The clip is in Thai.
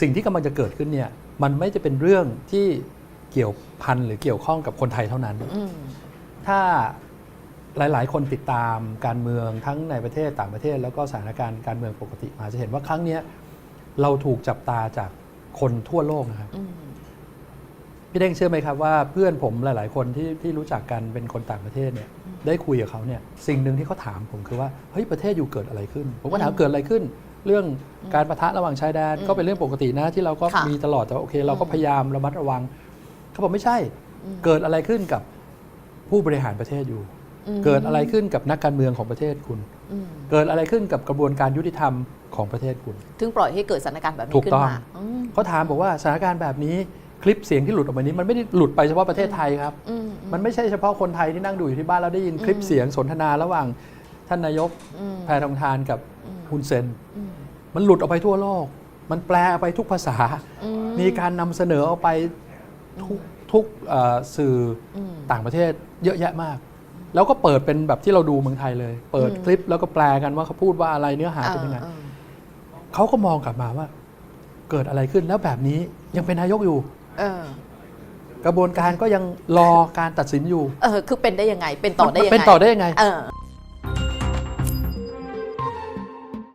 สิ่งที่กำลังจะเกิดขึ้นเนี่ยมันไม่จะเป็นเรื่องที่เกี่ยวพันหรือเกี่ยวข้องกับคนไทยเท่านั้นอืมถ้าหลาย ๆ คนติดตามการเมืองทั้งในประเทศต่างประเทศ แล้วก็สถานการณ์การเมืองปกติมาจะเห็นว่าครั้งเนี้ยเราถูกจับตาจากคนทั่วโลกนะครับอืมพี่เด้งเชื่อไหมครับว่าเพื่อนผมหลาย ๆ คนที่ที่รู้จักกันเป็นคนต่างประเทศเนี่ยได้คุยกับเขาเนี่ยสิ่งหนึ่งที่เขาถามผมคือว่าเฮ้ยประเทศอยู่เกิดอะไรขึ้น ผมก็ถามอืมเกิดอะไรขึ้น เรื่องการประทะระหว่างชายแดนอืมก็เป็นเรื่องปกตินะที่เราก็ค่ะมีตลอดแต่ว่าโอเค เราก็อืมพยายามระมัดระวังเขาบอกไม่ใช่ อืม เกิดอะไรขึ้นกับผู้บริหารประเทศอยู่ มเกิดอะไรขึ้นกับนักการเมืองของประเทศคุณ อืมเกิดอะไรขึ้นกับกระบวนการยุติธรรมของประเทศคุณ ถึงปล่อยให้เกิดสถานการณ์แบบถูนี้กขึ้ต้นอง มาอืมเขาถามบอกว่าสถานการณ์แบบนี้คลิปเสียงที่หลุดออกมานี้มันไม่ได้หลุดไปเฉพาะประเทศไทยครับ อืม มันไม่ใช่เฉพาะคนไทยที่นั่งดูอยู่ที่บ้านแล้วได้ยินคลิปอืมเสียงสนทนาระหว่างท่านนายกอืมแพทองทานกับอืมฮุนเซน อืม มันหลุดออกไปทั่วโลก มันแปลออกไปทุกภาษาอืมีการนำเสนอออกไปทุกทุกเอ่อสื่ออืมต่างประเทศเยอะแยะมาก แล้วก็เปิดเป็นแบบที่เราดูเมืองไทยเลย เปิดอืมคลิปแล้วก็แปลกันว่าเขาพูดว่าอะไรเนื้อหาเป็นยังไงอ่าเขาก็มองกลับมาว่า เกิดอะไรขึ้นแล้วแบบนี้ยังเป็นนายกอยู่เออกระบวนการก็ยังรอการตัดสินอยู่ เออ คือเป็นได้ยังไง เป็นต่อได้ยังไง เป็นต่อได้ยังไงเออ